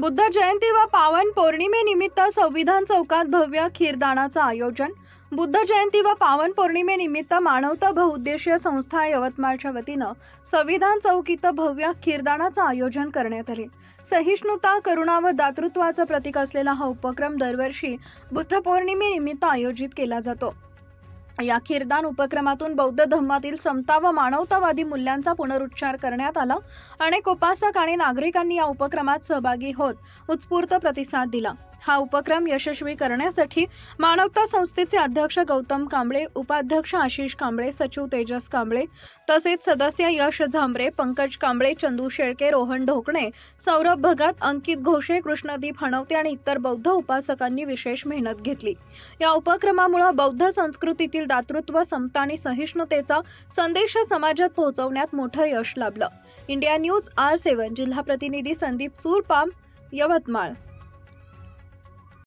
बुद्ध जयंती व पावन पौर्णिमेनिमित्त संविधान चौकात भव्य खीरदानाचं आयोजन. बुद्ध जयंती व पावन पौर्णिमेनिमित्त मानवता बहुउद्देशीय संस्था यवतमाळच्या वतीनं संविधान चौक इथं भव्य खीरदानाचं आयोजन करण्यात आले. सहिष्णुता करुणा व दातृत्वाचं प्रतीक असलेला हा उपक्रम दरवर्षी बुद्ध पौर्णिमेनिमित्त आयोजित केला जातो. या खीरदान उपक्रमातून बौद्ध धर्मातील समता व मानवतावादी मूल्यांचा पुनरुच्चार करण्यात आला अनेक उपासक आणि नागरिकांनी या उपक्रमात सहभागी होत उत्स्फूर्त प्रतिसाद दिला. हा उपक्रम यशस्वी करण्यासाठी मानवता संस्थेचे अध्यक्ष गौतम कांबळे उपाध्यक्ष आशिष कांबळे सचिव तेजस कांबळे तसेच सदस्य यश झांबरे पंकज कांबळे चंदू शेळके रोहन ढोकणे सौरभ भगत अंकित घोषे कृष्णदीप हणवते आणि इतर बौद्ध उपासकांनी विशेष मेहनत घेतली. या उपक्रमामुळे बौद्ध संस्कृतीतील दातृत्व समता आणि सहिष्णुतेचा संदेश समाजात पोहोचवण्यात मोठं यश लाभलं. इंडिया न्यूज आर सेवन जिल्हा प्रतिनिधी संदीप सूरपाम यवतमाळ.